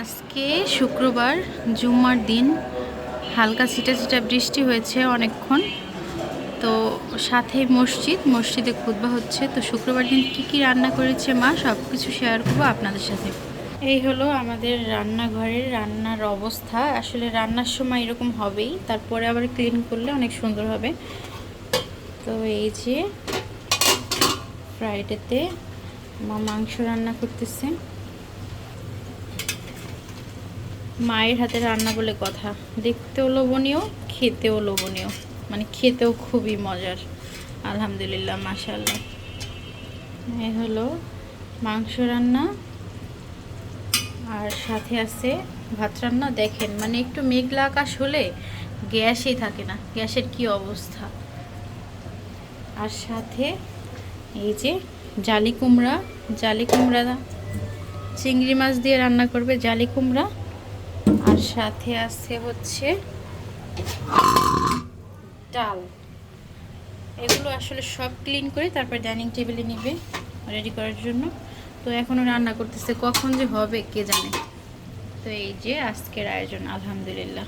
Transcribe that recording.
আজকে শুক্রবার, জুম্মার দিন। হালকা ছিটা ছিটা বৃষ্টি হয়েছে অনেকক্ষণ। তো সাথে মসজিদ, মসজিদে খুতবা হচ্ছে। তো শুক্রবার দিন কি কি রান্না করেছে মা? সব কিছু শেয়ার করব আপনাদের সাথে। এই হলো আমাদের রান্নাঘরের রান্নার অবস্থা। আসলে রান্নার সময় এরকম হবেই। তারপরে আবার ক্লিন করলে অনেক সুন্দর হবে। তো এই যে ফ্রাইডেতে মা মাংস রান্না করতেছে। মায়ের হাতে রান্না বলে কথা। দেখতেও লোভনীয়, খেতেও লোভনীয়। মানে খেতেও খুবই মজার। আলহামদুলিল্লাহ মাশাল্লাহ এ হলো মাংস রান্না। আর সাথে আছে ভাত রান্না। দেখেন মানে একটু মেঘলা আকাশ হলে গ্যাসই থাকে না। গ্যাসের কি অবস্থা? আর সাথে এই যে জালি কুমড়া। জালি কুমড়া চিংড়ি মাছ দিয়ে রান্না করবে জালি কুমড়া। সাথে আছে হচ্ছে ডাল। এগুলো আসলে সব ক্লিন করে তারপর ডাইনিং টেবিলে নিবে রেডি করার জন্য। তো এখনও রান্না করতেছে, কখন যে হবে কে জানে। তো এই যে আজকের আয়োজন, আলহামদুলিল্লাহ।